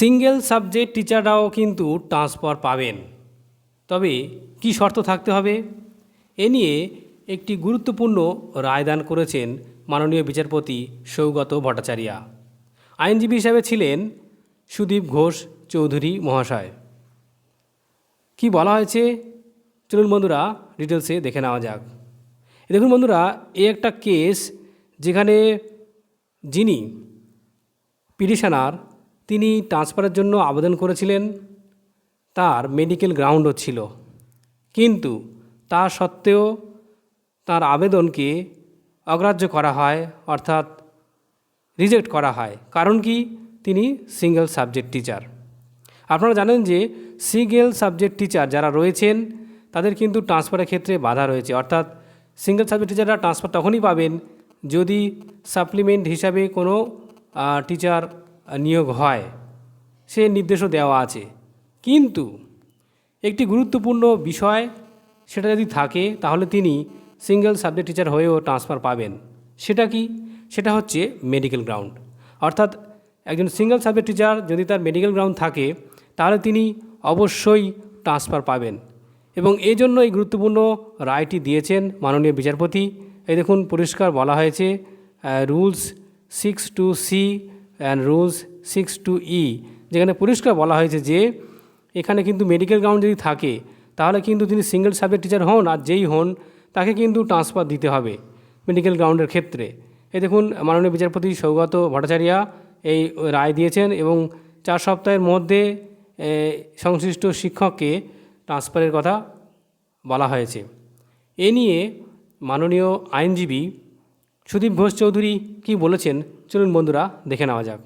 Single subject টিচাররাও কিন্তু transfer পাবেন। তবে কি শর্ত থাকতে হবে? এ নিয়ে একটি গুরুত্বপূর্ণ রায়দান করেছেন মাননীয় বিচারপতি সৌগত ভট্টাচার্যা। আইনজীবী হিসাবে ছিলেন সুদীপ ঘোষ চৌধুরী মহাশয়। কি বলা হয়েছে? চলুন বন্ধুরা, ডিটেলসে দেখে নেওয়া যাক। দেখুন বন্ধুরা, এ একটা কেস যেখানে যিনি পিটিশনার তিনি ট্রান্সফারের জন্য আবেদন করেছিলেন। তার মেডিকেল গ্রাউন্ডও ছিল। কিন্তু তা সত্ত্বেও তার আবেদনকে অগ্রাহ্য করা হয়, অর্থাৎ রিজেক্ট করা হয়। কারণ কি? তিনি সিঙ্গেল সাবজেক্ট টিচার। আপনারা জানেন যে সিঙ্গেল সাবজেক্ট টিচার যারা রয়েছেন, তাদের কিন্তু ট্রান্সফারের ক্ষেত্রে বাধা রয়েছে। অর্থাৎ সিঙ্গেল সাবজেক্ট টিচাররা ট্রান্সফার তখনই পাবেন যদি সাপ্লিমেন্ট হিসাবে কোনো টিচার নিয়োগ হয়, সে নির্দেশও দেওয়া আছে। কিন্তু একটি গুরুত্বপূর্ণ বিষয়, সেটা যদি থাকে, তাহলে তিনি সিঙ্গেল সাবজেক্ট টিচার হয়েও ট্রান্সফার পাবেন। সেটা কি? সেটা হচ্ছে মেডিকেল গ্রাউন্ড অর্থাৎ একজন সিঙ্গেল সাবজেক্ট টিচার যদি তার মেডিকেল গ্রাউন্ড থাকে, তাহলে তিনি অবশ্যই ট্রান্সফার পাবেন। এবং এই জন্য এই গুরুত্বপূর্ণ রায়টি দিয়েছেন মাননীয় বিচারপতি। এই দেখুন, পরিষ্কার বলা হয়েছে rules six two C and rules six two E যেখানে পরিষ্কার বলা হয়েছে যে এখানে কিন্তু মেডিকেল গ্রাউন্ড যদি থাকে, তাহলে কিন্তু তিনি সিঙ্গেল সাবজেক্ট টিচার হন আর যেই হন, তাকে কিন্তু ট্রান্সফার দিতে হবে মেডিকেল গ্রাউন্ডের ক্ষেত্রে। এই দেখুন, মাননীয় বিচারপতি সৌগত ভট্টাচার্যা এই রায় দিয়েছেন এবং চার সপ্তাহের মধ্যে সংশ্লিষ্ট শিক্ষককে ট্রান্সফারের কথা বলা হয়েছে। এ নিয়ে মাননীয় আইনজীবী সুদীপ ঘোষ চৌধুরী কি বলেছেন চলুন বন্ধুরা দেখে নেওয়া যাক।